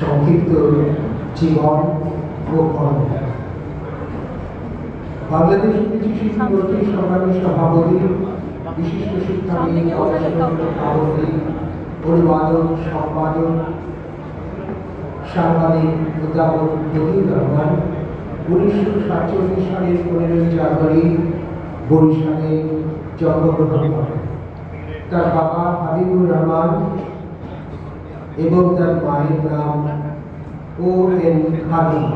সংক্ষিপ্ত জীবন ও কর্ম বাংলাদেশ কৃষি শিক্ষা গোষ্ঠীর সংগ্রামী সভাপতি, বিশিষ্ট সভাপতি পরিবাদক, সম্পাদক, সাংবাদিক উদ্যাপন মতিউর রহমান, উনিশশো সাতচল্লিশ সালের পনেরোই জানুয়ারি বরিশালে জন্মগ্রহণ করেন। তার বাবা হাবিবুর রহমান এবং তার মায়ের নাম ও এন খালিদ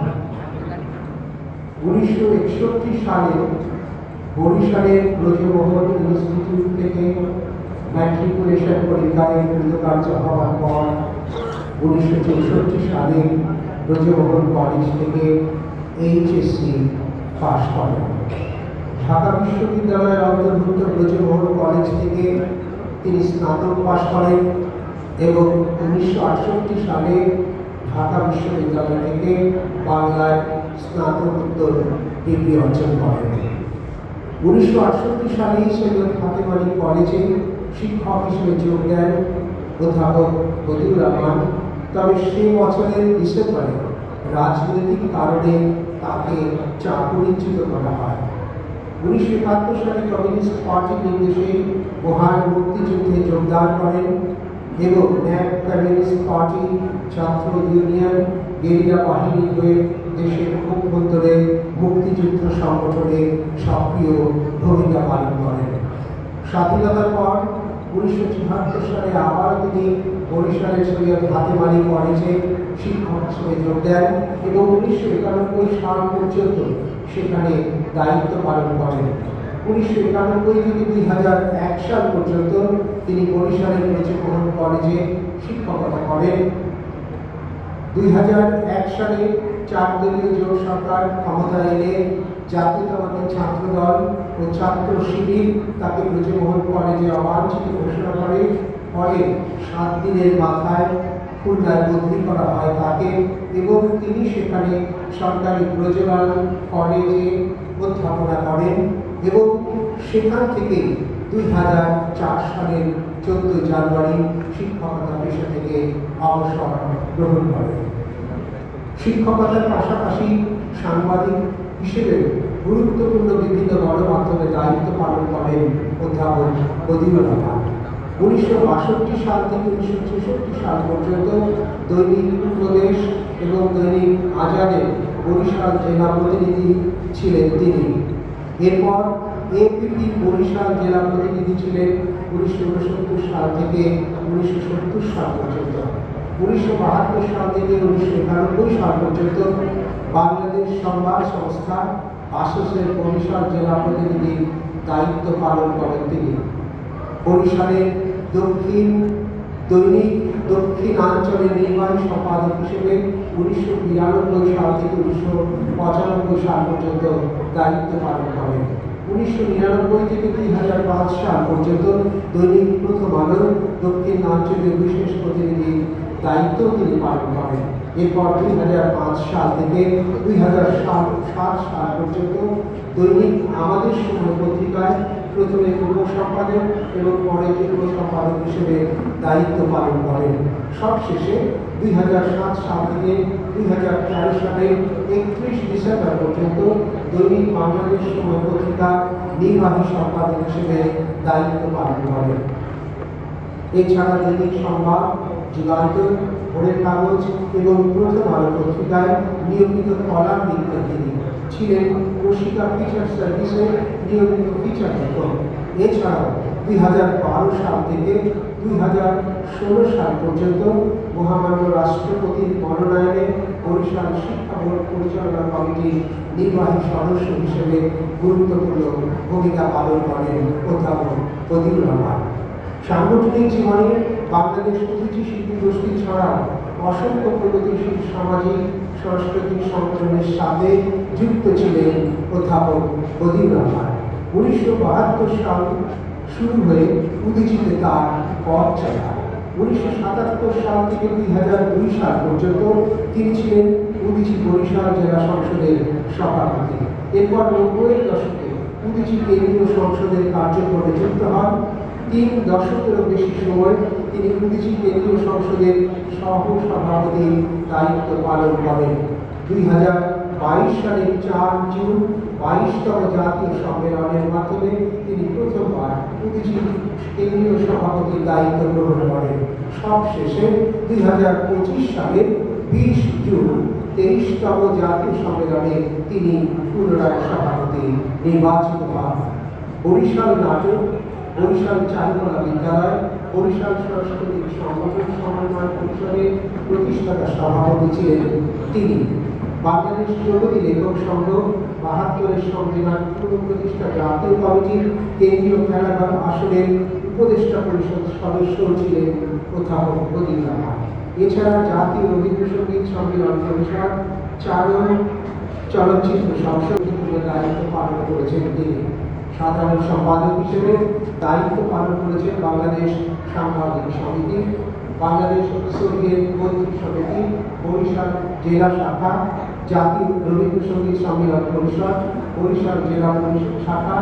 উনিশশো একষট্টি সালে বরিশালের ব্রজমোহন ইনস্টিটিউট থেকে ম্যাট্রিকুলেশন পরীক্ষায় কৃতকার্য হওয়ার পর উনিশশো চৌষট্টি সালে ব্রজমোহন কলেজ থেকে এইচএসসি পাশ করেন। ঢাকা বিশ্ববিদ্যালয়ের অন্তর্ভুক্ত ব্রজমোহন কলেজ থেকে তিনি স্নাতক পাশ করেন। এবং উনিশশো আটষট্টি সালে ঢাকা বিশ্ববিদ্যালয় থেকে বাংলায় স্নাতকোত্তর ডিগ্রি অর্জন করেন। উনিশশো আটষট্টি সালে সৈয়দ ফাতেম আলী কলেজে শিক্ষক হিসেবে যোগ দেন অধ্যাপক বদিউর রহমান। তবে সে বছরের ডিসেম্বরে রাজনৈতিক কারণে তাকে চাকুরিচ্যুত করা হয়। উনিশশো একাত্তর সালে কমিউনিস্ট পার্টির নির্দেশে মহান মুক্তিযুদ্ধে যোগদান করেন। এবং ন্যাপ কমিউনিস্ট পার্টি, ছাত্র ইউনিয়ন, গেরিলা বাহিনীর হয়ে দেশের অভ্যন্তরে মুক্তিযুদ্ধ সংগঠনে সক্রিয় ভূমিকা পালন করেন। স্বাধীনতার পর উনিশশো চুয়াত্তর সালে আবার তিনি বরিশালের সৈয়দ হাতেম আলী কলেজে শিক্ষক হিসেবে যোগ দেন এবং উনিশশো একানব্বই সাল পর্যন্ত সেখানে দায়িত্ব পালন করেন। উনিশশো একানব্বই থেকে দুই হাজার এক সাল পর্যন্ত তিনি বরিশালের ব্রজমোহন কলেজে শিক্ষকতা করেন। দুই হাজার এক সালে চার দলীয় জোট সরকার ক্ষমতা এলে জাতীয়তাবাদী ছাত্র দল ও ছাত্র শিবির তাকে ব্রজমোহন কলেজে অবাঞ্ছিত ঘোষণা করে। পরে সাত দিনের মাথায় খুলনায় বদলি করা হয় তাকে এবং তিনি সেখানে সরকারি ব্রজলাল কলেজে অধ্যাপনা করেন। এবং সেখান থেকে দুই হাজার চার সালের চোদ্দ জানুয়ারি শিক্ষকতা পেশা থেকে অবসর গ্রহণ করেন শিক্ষকতার পাশাপাশি সাংবাদিক হিসেবে গুরুত্বপূর্ণ বিভিন্ন গণমাধ্যমে দায়িত্ব পালন করেন অধ্যাপক রহমান উনিশশো বাষট্টি সাল থেকে উনিশশো ছেষট্টি সাল পর্যন্ত দৈনিক প্রদেশ এবং দৈনিক আজাদের বরিশাল জেলা প্রতিনিধি ছিলেন তিনি। এরপর এপিপি বরিশাল জেলা প্রতিনিধি ছিলেন উনিশশো উনসত্তর সাল থেকে উনিশশো সত্তর সাল পর্যন্ত, উনিশশো বাহাত্তর সাল থেকে উনিশশো একানব্বই সাল পর্যন্ত বাংলাদেশ সংবাদ সংস্থা আসসের বরিশাল জেলা প্রতিনিধির দায়িত্ব পালন করেন তিনি। বরিশালের দক্ষিণ দৈনিক দক্ষিণাঞ্চলের নির্বাহী সম্পাদক হিসেবে উনিশশো বিরানব্বই সাল থেকে উনিশশো পঁচানব্বই সাল পর্যন্ত দায়িত্ব পালন করেন। উনিশশো নিরানব্বই থেকে দুই হাজার পাঁচ সাল পর্যন্ত দৈনিক প্রথম আলো দক্ষিণাঞ্চলের বিশেষ প্রতিনিধির দায়িত্ব তিনি পালন করেন। এরপর দুই হাজার পাঁচ সাল থেকে দুই হাজার সাত সাল পর্যন্ত দৈনিক আমাদের সময় পত্রিকায় প্রথমে উপ সম্পাদক এবং পরে যুগ্ম সম্পাদক হিসেবে দায়িত্ব পালন করেন। সবশেষে দুই হাজার সাত সাল থেকে দুই হাজার তেরো সালের একত্রিশ ডিসেম্বর পর্যন্ত দৈনিক বাংলাদেশ সময় পত্রিকা নির্বাহী সম্পাদক হিসেবে দায়িত্ব পালন করেন। এছাড়া দৈনিক সংবাদ, যুগান্তর ভোরের কাগজ এবং প্রথম আলো পত্রিকায় নিয়মিত কলাম লিখতেন তিনি ছিলেন কৌশিকা ফিচার সার্ভিসে নিয়মিত ফিচার লেখক। এছাড়াও দুই হাজার বারো সাল থেকে দুই হাজার ষোলো সাল পর্যন্ত মহামান্য রাষ্ট্রপতির মনোনয়নে বরিশাল শিক্ষা বোর্ড পরিচালনা কমিটির নির্বাহী সদস্য হিসেবে গুরুত্বপূর্ণ ভূমিকা পালন করেন অধ্যাপক প্রদীপ রহমান সাংগঠনিক জীবনে বাংলাদেশ শিল্পী গোষ্ঠী ছাড়াও অসংখ্য প্রগতিশীল সামাজিক, সাংস্কৃতিক সংগঠনের সাথে যুক্ত ছিলেন অধ্যাপক বদিউর রহমান। উনিশশো বাহাত্তর সাল শুরু হয়ে উদিচিতে তার পথ চলা। উনিশশো সাতাত্তর সাল থেকে দুই হাজার দুই সাল পর্যন্ত তিনি ছিলেন উদিচি বরিশাল জেলা সংসদের সভাপতি। এরপর নব্বইয়ের দশকে উদিচি কেন্দ্রীয় সংসদের কার্যক্রমে যুক্ত হন। তিন দশকেরও বেশি সময় তিনি কুদিচি কেন্দ্রীয় সংসদের সহ সভাপতির দায়িত্ব পালন করেন। দুই হাজার বাইশ সালের চার জুন বাইশতম জাতীয় সম্মেলনের মাধ্যমে তিনি প্রথমবার কুদিচি কেন্দ্রীয় সভাপতির দায়িত্ব গ্রহণ করেন। সবশেষে দুই হাজার পঁচিশ সালের বিশ জুন তেইশতম জাতীয় সম্মেলনে তিনি পুনরায় সভাপতি নির্বাচিত হন। বরিশাল নাটক বরিশাল চারুকলা বিদ্যালয়, বরিশাল সাংস্কৃতিক সংগঠন সমন্বয় পরিষদের প্রতিষ্ঠাতা সভাপতি ছিলেন তিনি। বাংলাদেশ প্রগতি লেখক সংঘ, বাহাত্তরের সংবিধান পুনঃপ্রতিষ্ঠা জাতীয় কমিটির কেন্দ্রীয় খেলাঘর আসনের উপদেষ্টা পরিষদ সদস্য ছিলেন প্রথাপক প্রদীপ রাহা এছাড়া জাতীয় রবীন্দ্রসঙ্গীত সম্মেলন পরিষদ চারণ চলচ্চিত্র সংসদ দায়িত্ব পালন করেছেন তিনি। সাধারণ সম্পাদক হিসেবে দায়িত্ব পালন করেছেন বাংলাদেশ সাংবাদিক সমিতি, বাংলাদেশ সোভিয়েত মন্ত্রী সমিতি, বরিশাল জেলা শাখা, জাতীয় রবীন্দ্রসঙ্গীত সম্মেলন পরিষদ, বরিশাল জেলা পরিষদ শাখা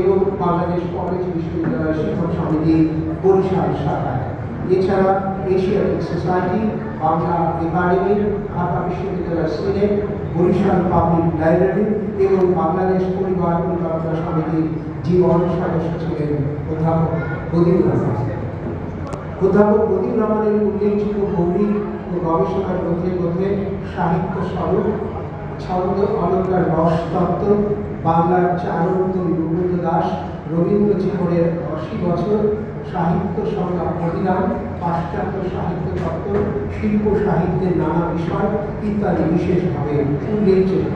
এবং বাংলাদেশ কলেজ বিশ্ববিদ্যালয় শিক্ষক সমিতি বরিশাল শাখায় এছাড়া Asiatic society, Bangla academy, Dhaka বিশ্ববিদ্যালয় সিনেট বরিশাল পাবলিক লাইব্রেরি এবং বাংলাদেশ পরিবার পরিকল্পনা সমিতির জীবন সদস্য ছিলেন অধ্যাপক প্রদীপ রহমান অধ্যাপক প্রদীপ রহমানের উল্লেখযোগ্য মৌলিক ও গবেষণার মধ্যে মধ্যে সাহিত্য স্বরূপ ছন্দ, অলঙ্কার, রস, তত্ত্ব, বাংলার চারণকবি গোবিন্দ দাস রবীন্দ্র জীবনের আশি বছর সাহিত্য সংজ্ঞা অধিকার পাশ্চাত্য সাহিত্য তত্ত্ব শিল্প সাহিত্যের নানা বিষয় ইত্যাদি বিশেষভাবে উল্লেখযোগ্য।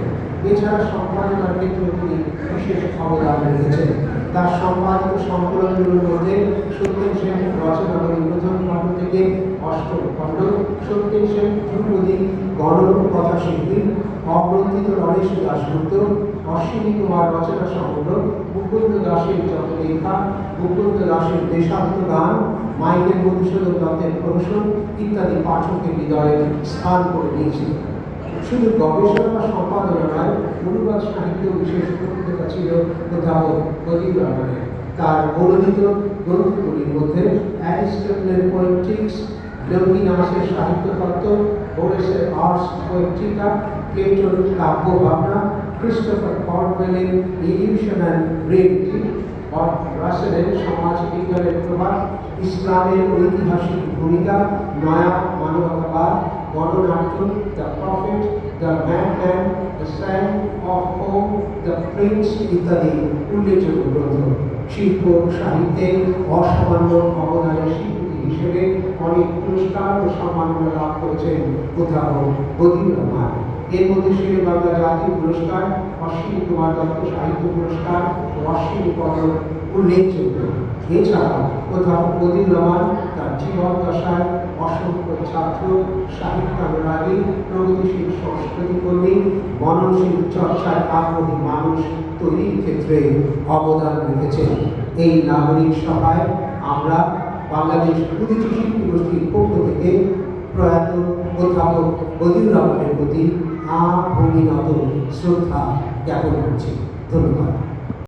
এছাড়া সম্পাদনার ক্ষেত্রে তিনি বিশেষ অবদান রেখেছেন। তার সম্পাদিত সংকলনগুলোর মধ্যে সত্যেন সেন রচনাবলী প্রথম খণ্ড থেকে ইত্যাদি পাঠকের হৃদয়ে স্থান করে নিয়েছিল শুধু গবেষণা বা সম্পাদনা নয় সাহিত্য বিশেষ প্রকৃততা ছিল অধ্যাপক রহমানের তার বর্ণিত গ্রন্থগুলির মধ্যে অ্যারিস্টটলের পলিটিক্স লঙ্গিনাসের সাহিত্য তত্ত্ব বোরেসের আর্টস পত্রিকা প্লেটোর কাব্য ভাবনা, ক্রিস্টোফার কর্বেলের ইলিউশন অ্যান্ড রিয়েলিটি রাসেলের সমাজ বিজ্ঞানের প্রভাব, ইসলামের ঐতিহাসিক ভূমিকা, নয়া মানবতাবাদ, গণনাট্য, the prophet, the man the stand of home, the prince ইত্যাদি উল্লেখযোগ্য গ্রন্থ। শিল্প সাহিত্যে অসামান্য অবদানের স্বীকৃতি হিসেবে অনেক পুরস্কার ও সম্মাননা লাভ করেছেন অধ্যাপক বদিউর রহমান। এর মধ্যে শেরে বাংলা জাতীয় পুরস্কার, অশ্বিনী কুমার দত্ত সাহিত্য পুরস্কার ও অশ্বিনী পদক উল্লেখযোগ্য এছাড়া কোথাও প্রদীপ রহমান তার জীবন দশায় অসংখ্য ছাত্র সাহিত্যানুরাগী প্রগতিশীল সংস্কৃতি কর্মী, মননশীল চর্চায় আগ্রহী মানুষ তৈরির ক্ষেত্রে অবদান রেখেছেন। এই নাগরিক সভায় আমরা বাংলাদেশ প্রতিটি শিল্পী গোষ্ঠীর পক্ষ থেকে প্রয়াত অধ্যাপক বদিউর রহমানের প্রতি আভূমিনত শ্রদ্ধা জ্ঞাপন করছি। ধন্যবাদ।